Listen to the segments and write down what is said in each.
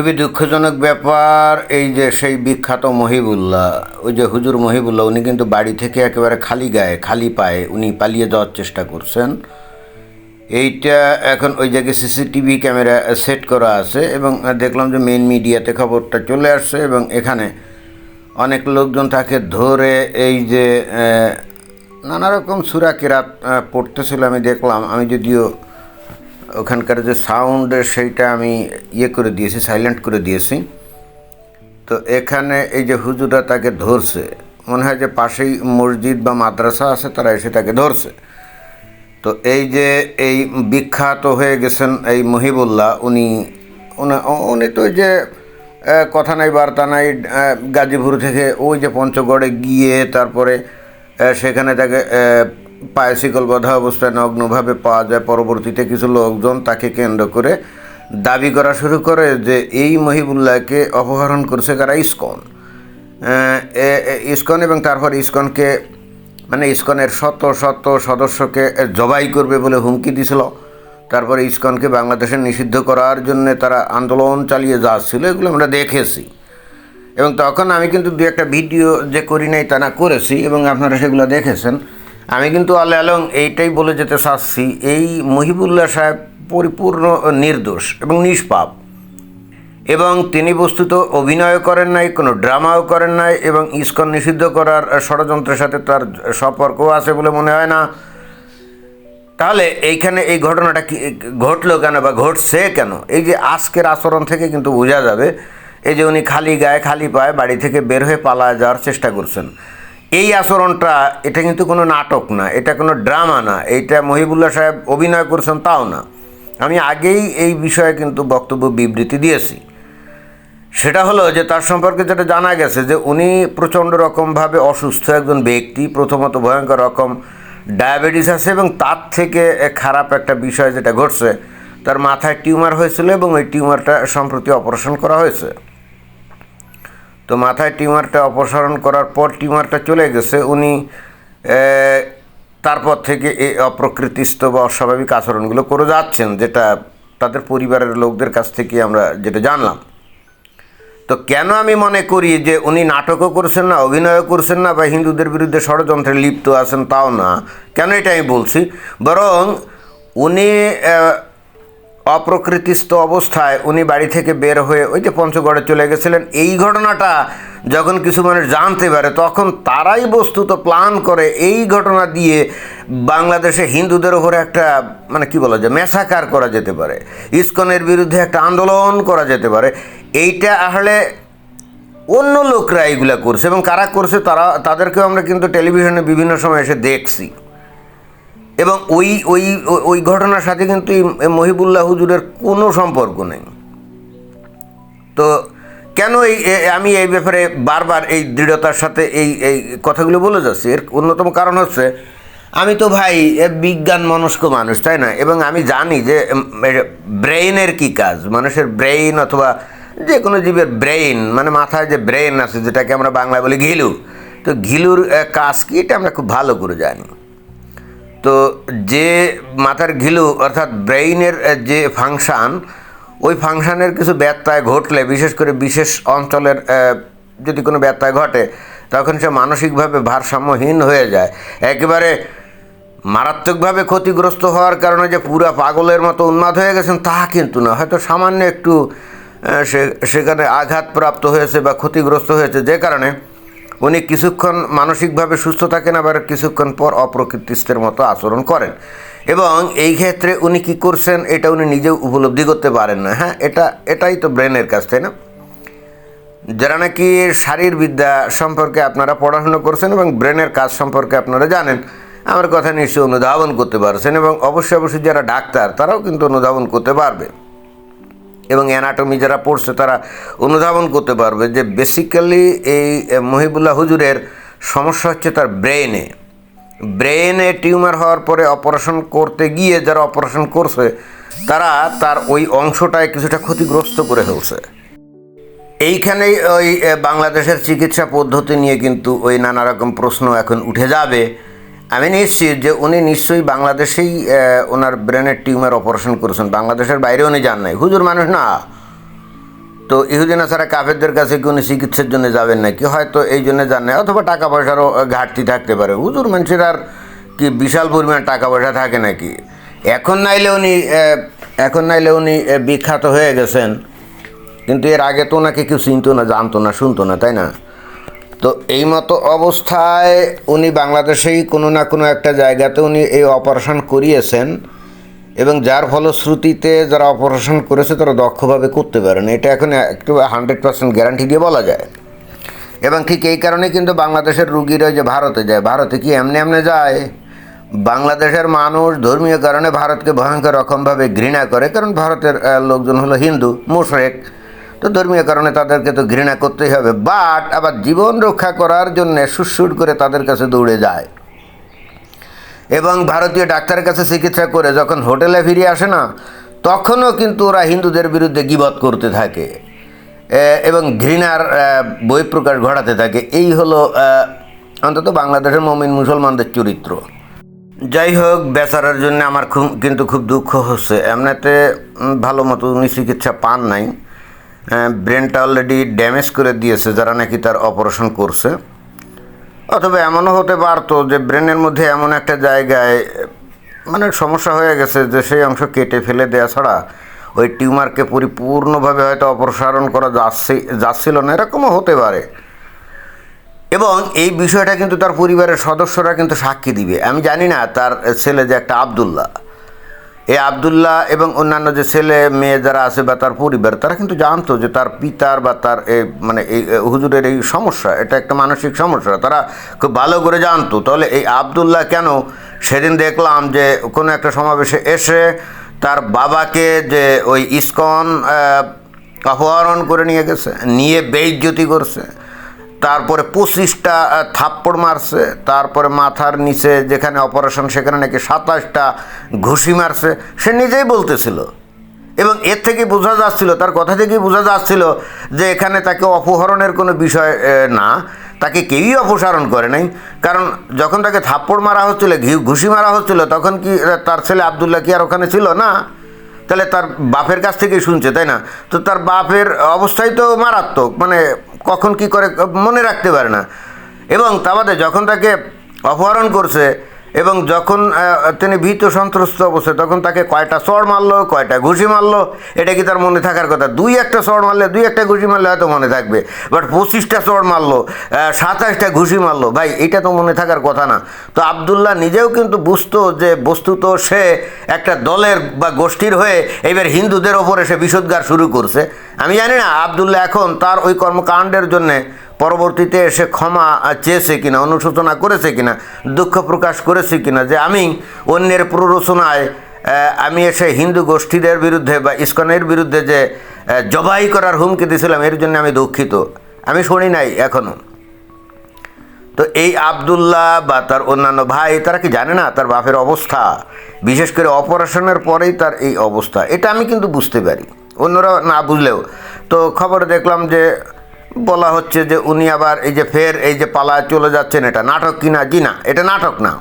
খুবই দুঃখজনক ব্যাপার, এই যে সেই বিখ্যাত মহিবুল্লাহ, ওই যে হুজুর মহিবুল্লাহ, উনি কিন্তু বাড়ি থেকে একেবারে খালি গায়ে, খালি পায়ে উনি পালিয়ে যাওয়ার চেষ্টা করছেন। এইটা এখন ওই জায়গায় সিসিটিভি ক্যামেরা সেট করা আছে এবং দেখলাম যে মেন মিডিয়াতে খবরটা চলে আসছে এবং এখানে অনেক লোকজন তাকে ধরে এই যে নানা রকম কেরাত পড়তেছিল আমি দেখলাম। আমি যদিও ওখানকার যে সাউন্ড সেইটা আমি ইয়ে করে দিয়েছি সাইলেন্ট করে দিয়েছি। তো এখানে এই যে হুজুরা তাকে ধরছে, মনে হয় যে পাশেই মসজিদ বা মাদ্রাসা আছে, তারা এসে তাকে ধরছে। তো এই যে এই বিখ্যাত হয়ে গেছেন এই মহিবুল্লাহ, উনি, উনি- তো যে কথা নাই, বার্তা নাই গাজীপুর থেকে ওই যে পঞ্চগড়ে গিয়ে তারপরে সেখানে তাকে পায়ে শিকল বাঁধা অবস্থায় নগ্নভাবে পাওয়া যায়। পরবর্তীতে কিছু লোকজন তাকে কেন্দ্র করে দাবি করা শুরু করে যে এই মহিবুল্লাহকে অপহরণ করছে কারা? ইস্কন। ইস্কন এবং তারপর ইস্কনকে মানে ইস্কনের শত শত সদস্যকে জবাই করবে বলে হুমকি দিছিল। তারপরে ইস্কনকে বাংলাদেশে নিষিদ্ধ করার জন্য তারা আন্দোলন চালিয়ে যাচ্ছিল, এগুলো আমরা দেখেছি। এবং তখন আমি কিন্তু দু একটা ভিডিও যে করি নাই তা না করেছি, এবং আপনারা সেগুলো দেখেছেন। আমি কিন্তু আলে আলং এইটাই বলে যেতে চাচ্ছি, এই মহিবুল্লাহ সাহেব পরিপূর্ণ নির্দোষ এবং নিষ্পাপ। এবং তিনি বস্তুত অভিনয় করেন নাই, কোনো ড্রামাও করেন নাই এবং ইস্কন নিষিদ্ধ করার ষড়যন্ত্রের সাথে তার সম্পর্কও আছে বলে মনে হয় না। তাহলে এইখানে এই ঘটনাটা কি, ঘটলো কেন বা ঘটছে কেন? এই যে আজকের আচরণ থেকে কিন্তু বোঝা যাবে, এই যে উনি খালি গায়ে খালি পায়ে বাড়ি থেকে বের হয়ে পালা যাওয়ার চেষ্টা করছেন। এই আচরণটা, এটা কিন্তু কোনো নাটক না, এটা কোনো ড্রামা না, এইটা মহিবুল্লাহ সাহেব অভিনয় করছেন তাও না। আমি আগেই এই বিষয়ে কিন্তু বক্তব্য, বিবৃতি দিয়েছি। সেটা হলো যে তার সম্পর্কে যেটা জানা গেছে যে উনি প্রচণ্ড রকমভাবে অসুস্থ একজন ব্যক্তি, প্রথমত ভয়ঙ্কর রকম ডায়াবেটিস আছে এবং তার থেকে খারাপ একটা বিষয় যেটা ঘটছে, তার মাথায় টিউমার হয়েছিল এবং ওই টিউমারটা সম্প্রতি অপারেশন করা হয়েছে। তো মাথায় টিউমারটা অপসারণ করার পর টিউমারটা চলে গেছে, উনি তারপর থেকে এই অপ্রকৃতিস্থ বা অস্বাভাবিক আচরণগুলো করে যাচ্ছেন, যেটা তাদের পরিবারের লোকদের কাছ থেকে আমরা যেটা জানলাম। তো কেন আমি মনে করি যে উনি নাটকও করছেন না, অভিনয়ও করছেন না বা হিন্দুদের বিরুদ্ধে ষড়যন্ত্রে লিপ্ত আছেন তাও না? কেন এটা আমি বলছি? বরং উনি অপ্রকৃতিস্থ অবস্থায় উনি বাড়ি থেকে বের হয়ে ওই যে পঞ্চগড়ে চলে গেছিলেন। এই ঘটনাটা যখন কিছু মানুষ জানতে পারে, তখন তারাই বস্তুত প্ল্যান করে এই ঘটনা দিয়ে বাংলাদেশে হিন্দুদের উপরে একটা মানে কি বলা যায়, মেসাকার করা যেতে পারে। ইস্কনের বিরুদ্ধে একটা আন্দোলন করা যেতে পারে। এইটা আসলে অন্য লোকরা এইগুলা করছে এবং কারা করছে তারা, তাদেরকেও আমরা কিন্তু টেলিভিশনে বিভিন্ন সময় এসে দেখছি। এবং ওই ওই, ওই- ঘটনার সাথে কিন্তু এই মহিবুল্লাহ হুজুরের কোনো সম্পর্ক নেই। তো কেন এই আমি এই ব্যাপারে বারবার এই দৃঢ়তার সাথে এই এই কথাগুলো বলে যাচ্ছি? এর অন্যতম কারণ হচ্ছে, আমি তো ভাই বিজ্ঞান মনস্ক মানুষ, তাই না? এবং আমি জানি যে ব্রেইনের কি কাজ? মানুষের ব্রেইন অথবা যে কোনো জীবের ব্রেইন মানে মাথায় যে ব্রেইন আছে, যেটাকে আমরা বাংলায় বলি ঘিলু। তো ঘিলুর কাজ কি? এটা আমরা খুব ভালো করে জানি। তো যে মাথার ঘিলু, অর্থাৎ ব্রেইনের যে ফাংশান, ওই ফাংশানের কিছু ব্যত্যয় ঘটলে, বিশেষ করে বিশেষ অঞ্চলের যদি কোনো ব্যত্যয় ঘটে, তখন সে মানসিকভাবে ভারসাম্যহীন হয়ে যায়। একেবারে মারাত্মকভাবে ক্ষতিগ্রস্ত হওয়ার কারণে যে পুরা পাগলের মতো উন্মাদ হয়ে গেছেন, তা কিন্তু না। হয়তো সামান্য একটু সে, সেখানে আঘাতপ্রাপ্ত হয়েছে বা ক্ষতিগ্রস্ত হয়েছে, যে কারণে উনি কিছুক্ষণ মানসিকভাবে সুস্থ থাকেন, আবার কিছুক্ষণ পর অপ্রকৃতিস্থের মতো আচরণ করেন। এবং এই ক্ষেত্রে উনি কি করছেন, এটা উনি নিজেও উপলব্ধি করতে পারেন না। হ্যাঁ এটা, এটাই তো ব্রেনের কাজ, তাই না? যারা নাকি শারীরবিদ্যা সম্পর্কে আপনারা পড়াশোনা করছেন এবং ব্রেনের কাজ সম্পর্কে আপনারা জানেন, আমার কথা নিশ্চয়ই অনুধাবন করতে পারছেন এবং অবশ্যই অবশ্যই যারা ডাক্তার, তারাও কিন্তু অনুধাবন করতে পারবে। এবং অ্যানাটমি যারা পড়ছে তারা অনুধাবন করতে পারবে যে বেসিক্যালি এই মহিবুল্লাহ হুজুরের সমস্যা হচ্ছে তার ব্রেনে ব্রেনে টিউমার হওয়ার পরে অপারেশন করতে গিয়ে যারা অপারেশন করছে, তারা তার ওই অংশটায় কিছুটা ক্ষতিগ্রস্ত করে ফেলছে। এইখানেই ওই বাংলাদেশের চিকিৎসা পদ্ধতি নিয়ে কিন্তু ওই নানা রকম প্রশ্ন এখন উঠে যাবে। আমি নিশ্চিত যে উনি নিশ্চয়ই বাংলাদেশেই ওনার ব্রেনের টিউমার অপারেশন করেছেন। বাংলাদেশের বাইরে উনি যান নাই। হুজুর মানুষ না। তো ইহুদিনা ছাড়া কাফেরদের কাছে কি উনি চিকিৎসার জন্য যাবেন নাকি? হয়তো এই জন্য যান না অথবা টাকা পয়সারও ঘাটতি থাকতে পারে। হুজুর মানুষের আর কি বিশাল পরিমাণ টাকা পয়সা থাকে নাকি? এখন নাইলে উনি এখন নাইলে উনি বিখ্যাত হয়ে গেছেন। কিন্তু এর আগে তো ওনাকে কেউ চিনতো না, জানতো না, শুনতো না, তাই না? তো এই মতো অবস্থায় উনি বাংলাদেশেই কোনো না কোনো একটা জায়গাতে উনি এই অপারেশন করিয়েছেন এবং যার ফলশ্রুতিতে যারা অপারেশন করেছে তারা দক্ষভাবে করতে পারেন। এটা এখন একটু হান্ড্রেড পার্সেন্ট গ্যারান্টি দিয়ে বলা যায়। এবং ঠিক এই কারণে কিন্তু বাংলাদেশের রুগীরা যে ভারতে যায়, ভারতে কি এমনি এমনি যায়? বাংলাদেশের মানুষ ধর্মীয় কারণে ভারতকে ভয়ঙ্কর রকমভাবে ঘৃণা করে, কারণ ভারতের লোকজন হলো হিন্দু, মুশরেক। তো ধর্মীয় কারণে তাদেরকে তো ঘৃণা করতেই হবে। বাট আবার জীবন রক্ষা করার জন্য সুরসুর করে তাদের কাছে দৌড়ে যায়। এবং ভারতীয় ডাক্তারের কাছে চিকিৎসা করে যখন হোটেলে ফিরে আসে না, তখনও কিন্তু ওরা হিন্দুদের বিরুদ্ধে গিবত করতে থাকে। এবং ঘৃণার বহিঃপ্রকাশ ঘটাতে থাকে। এই হলো অন্তত বাংলাদেশের মমিন মুসলমানদের চরিত্র। যাই হোক, বেচারার জন্য আমার খুব, কিন্তু খুব দুঃখ হচ্ছে। এমনিতে ভালো মতো উনি চিকিৎসা পান নাই। ব্রেনটা অলরেডি ড্যামেজ করে দিয়েছে যারা নাকি তার অপারেশন করছে। অথবা এমনও হতে পারতো যে ব্রেনের মধ্যে এমন একটা জায়গায় মানে সমস্যা হয়ে গেছে যে সেই অংশ কেটে ফেলে দেওয়া ছাড়া ওই টিউমারকে পরিপূর্ণভাবে হয়তো অপসারণ করা যাচ্ছে, যাচ্ছিল না। এরকমও হতে পারে। এবং এই বিষয়টা কিন্তু তার পরিবারের সদস্যরা কিন্তু সাক্ষী দিবে। আমি জানি না তার ছেলে যে একটা আবদুল্লাহ। এই আবদুল্লাহ এবং অন্যান্য যে ছেলে মেয়ে যারা আছে বা তার পরিবার, তারা কিন্তু জানতো যে তার পিতার বা তার মানে এই হুজুরের এই সমস্যা, এটা একটা মানসিক সমস্যা। তারা খুব ভালো করে জানতো। তাহলে এই আবদুল্লাহ কেন? সেদিন দেখলাম যে কোনো একটা সমাবেশে এসে তার বাবাকে যে ওই ইস্কন অপহরণ করে নিয়ে গেছে, নিয়ে বেইজ্জতি করছে। তারপরে পঁচিশটা থাপ্পড় মারছে, তারপরে মাথার নিচে যেখানে অপারেশন সেখানে নাকি সাতাশটা ঘুষি মারছে, সে নিজেই বলতেছিল। এবং এর থেকে বোঝা যাচ্ছিল, তার কথা থেকেই বোঝা যাচ্ছিল যে এখানে তাকে অপহরণের কোনো বিষয় না। তাকে কেউই অপসারণ করে নাই। কারণ যখন তাকে থাপ্পড় মারা হচ্ছিল ঘুষি মারা হচ্ছিল, তখন কি তার ছেলে আবদুল্লাহ কি আর ওখানে ছিল? না। তাহলে তার বাপের কাছ থেকেই শুনছে, তাই না? তো তার বাপের অবস্থাই তো মারাত্মক মানে কখন কি করে মনে রাখতে পারে না। এবং তা বাদে যখন তাকে অপহরণ করছে এবং যখন তিনি ভীত সন্ত্রস্ত অবস্থায়, তখন তাকে কয়টা চড় মারলো, কয়টা ঘুষি মারলো, এটা কি তার মনে থাকার কথা? দুই একটা চড় মারলে, দুই একটা ঘুষি মারলে হয়তো মনে থাকবে, বাট পঁচিশটা চড় মারলো সাতাশটা ঘুষি মারলো, ভাই, এটা তো মনে থাকার কথা না। তো আবদুল্লাহ নিজেও কিন্তু বুঝতো যে বস্তুত সে একটা দলের বা গোষ্ঠীর হয়ে এবার হিন্দুদের ওপরে সে বিষোদ্গার শুরু করছে। আমি জানি না, আবদুল্লাহ এখন তার ওই কর্মকাণ্ডের জন্যে পরবর্তীতে এসে ক্ষমা চেয়েছে কিনা, অনুশোচনা করেছে কিনা, দুঃখ প্রকাশ করেছে কিনা যে আমি অন্যের প্ররোচনায় আমি এসে হিন্দু গোষ্ঠীদের বিরুদ্ধে বা ইস্কনের বিরুদ্ধে যে জবাই করার হুমকি দিয়েছিলাম, এর জন্য আমি দুঃখিত। আমি শুনি নাই এখনও তো এই আবদুল্লাহ বা তার অন্যান্য ভাই, তারা কি জানে না তার বাপের অবস্থা? বিশেষ করে অপারেশনের পরেই তার এই অবস্থা। এটা আমি কিন্তু বুঝতে পারি। অন্যরা না বুঝলেও। তো খবরে দেখলাম যে বলা হচ্ছে যে উনি আবার এই যে ফের এই যে পালায় চলে যাচ্ছেন এটা। নাটক কি না জি না? এটা নাটক না।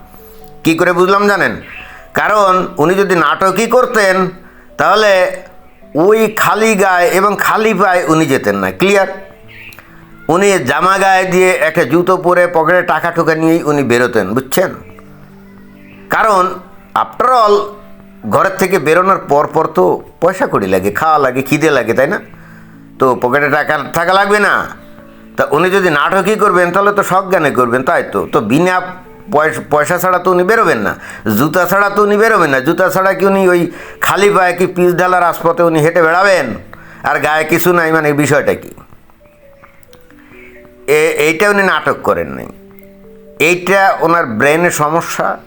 কি করে বুঝলাম জানেন? কারণ উনি যদি নাটকই করতেন, তাহলে ওই খালি গায়ে এবং খালি পায়ে উনি যেতেন না। ক্লিয়ার উনি জামা গায়ে দিয়ে একটা জুতো পরে পকেটে টাকা টোকা নিয়েই উনি বেরোতেন, বুঝছেন? কারণ আফটার অল ঘরের থেকে বেরোনোর পর পর তো পয়সা কড়ি লাগে, খাওয়া লাগে, খিদে লাগে, তাই না? তো পকেটে টাকা থাকা লাগবে না। তা উনি যদি নাটকই করবেন, তাহলে তো সজ্ঞানে করবেন, তাই তো। তো বিনা পয়সা ছাড়া তো উনি বেরোবেন না। জুতা ছাড়া তো উনি বেরোবেন না। জুতা ছাড়া কি উনি ওই খালি পায়ে কি পিস ঢালার রাজপথে উনি হেঁটে বেড়াবেন? আর গায়ে কিছু নাই মানে বিষয়টা কি? এইটা উনি নাটক করেন নাই। এইটা ওনার ব্রেনের সমস্যা।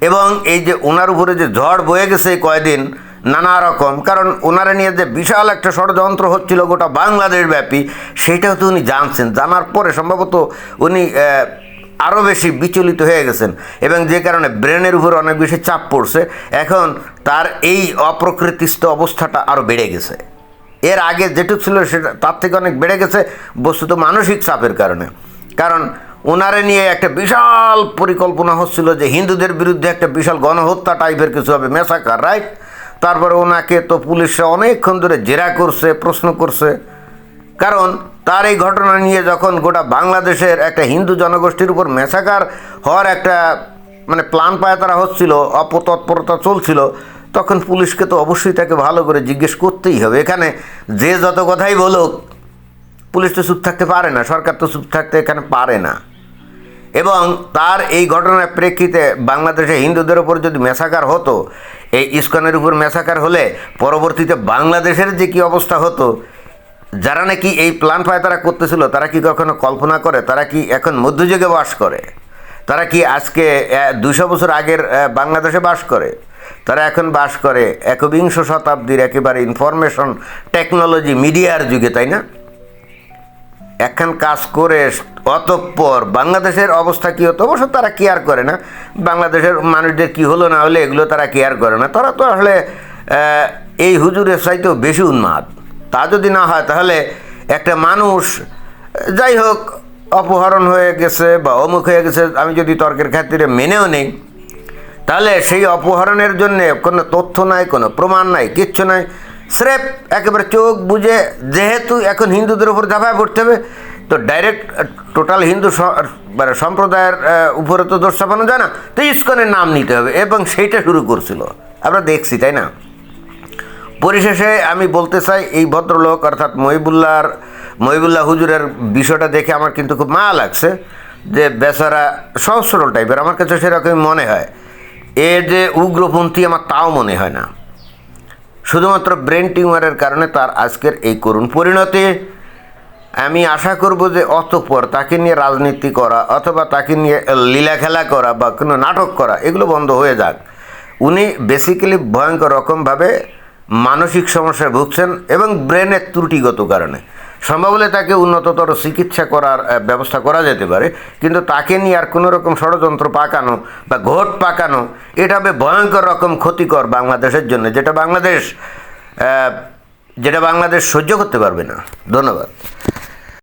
এবং এই যে ওনার উপরে যে ঝড় বয়ে গেছে কয়দিন নানা রকম। কারণ ওনারা নিয়ে যে বিশাল একটা ষড়যন্ত্র হচ্ছিল গোটা বাংলাদেশ ব্যাপী সেটাও তো উনি জানছেন। জানার পরে সম্ভবত উনি আরও বেশি বিচলিত হয়ে গেছেন এবং যে কারণে ব্রেনের উপর অনেক বেশি চাপ পড়ছে। এখন তার এই অপ্রকৃতিস্থ অবস্থাটা আরও বেড়ে গেছে। এর আগে যেটুক ছিল সেটা তার থেকে অনেক বেড়ে গেছে, বস্তুত মানসিক চাপের কারণে। কারণ ওনারে নিয়ে একটা বিশাল পরিকল্পনা হচ্ছিল যে হিন্দুদের বিরুদ্ধে একটা বিশাল গণহত্যা টাইপের কিছু হবে মেসাকার রাইট তারপরে ওনাকে তো পুলিশরা অনেকক্ষণ ধরে জেরা করছে, প্রশ্ন করছে। কারণ তার এই ঘটনা নিয়ে যখন গোটা বাংলাদেশের একটা হিন্দু জনগোষ্ঠীর উপর মেসাকার হওয়ার একটা মানে প্ল্যান পায়তারা হচ্ছিল, অপতৎপরতা চলছিল, তখন পুলিশকে তো অবশ্যই তাকে ভালো করে জিজ্ঞেস করতেই হবে। এখানে যে যত কথাই বলুক, পুলিশ তো চুপ থাকতে পারে না, সরকার তো চুপ থাকতে এখানে পারে না। এবং তার এই ঘটনার প্রেক্ষিতে বাংলাদেশে হিন্দুদের উপর যদি মেসাকার হতো, এই ইস্কনের উপর মেসাকার হলে পরবর্তীতে বাংলাদেশের যে কি অবস্থা হতো, যারা নাকি এই প্ল্যান পায় তারা করতেছিল, তারা কি কখনো কল্পনা করে? তারা কি এখন মধ্যযুগে বাস করে? তারা কি আজকে দুশো বছর আগের বাংলাদেশে বাস করে? তারা এখন বাস করে একবিংশ শতাব্দীর একেবারে ইনফরমেশন টেকনোলজি মিডিয়ার যুগে, তাই না? একখান কাজ করে অতঃপর বাংলাদেশের অবস্থা কী হতো? অবশ্য তারা কেয়ার করে না। বাংলাদেশের মানুষদের কি হলো না হলে এগুলো তারা কেয়ার করে না। তারা তো আসলে এই হুজুরের চাইতেও বেশি উন্মাদ। তা যদি না হয় তাহলে একটা মানুষ, যাই হোক, অপহরণ হয়ে গেছে বা অমুক হয়ে গেছে, আমি যদি তর্কের খাতিরে মেনেও নেই, তাহলে সেই অপহরণের জন্য কোনো তথ্য নাই, কোনো প্রমাণ নাই, কিচ্ছু নাই। স্রেফ একেবারে চোখ বুঝে যেহেতু এখন হিন্দুদের উপর ঝাঁপায় পড়তে হবে, তো ডাইরেক্ট টোটাল হিন্দু মানে সম্প্রদায়ের উপরে তো দোষ চাপানো যায় না, তো ইস্কনের নাম নিতে হবে, এবং সেইটা শুরু করছিল। আমরা দেখছি, তাই না? পরিশেষে আমি বলতে চাই, এই ভদ্রলোক, অর্থাৎ মহিবুল্লাহর, মহিবুল্লাহ হুজুরের বিষয়টা দেখে আমার কিন্তু খুব মায়া লাগছে, যে বেচারা সহজ সরল টাইপের আমার কাছে সেরকমই মনে হয়। এ যে উগ্রপন্থী, আমার তাও মনে হয় না। শুধুমাত্র ব্রেন টিউমারের কারণে তার আজকের এই করুণ পরিণতি। আমি আশা করব যে অতঃপর তাকে নিয়ে রাজনীতি করা অথবা তাকে নিয়ে লীলা খেলা করা বা কোনো নাটক করা, এগুলো বন্ধ হয়ে যাক। উনি বেসিক্যালি ভয়ঙ্কর রকমভাবে মানসিক সমস্যায় ভুগছেন এবং ব্রেনের ত্রুটিগত কারণে। সম্ভব হলে তাকে উন্নততর চিকিৎসা করার ব্যবস্থা করা যেতে পারে, কিন্তু তাকে নিয়ে আর কোনো রকম ষড়যন্ত্র পাকানো বা ঘোট পাকানো, এটা হবে ভয়ঙ্কর রকম ক্ষতিকর বাংলাদেশের জন্য, যেটা বাংলাদেশ যেটা বাংলাদেশ সহ্য করতে পারবে না। ধন্যবাদ।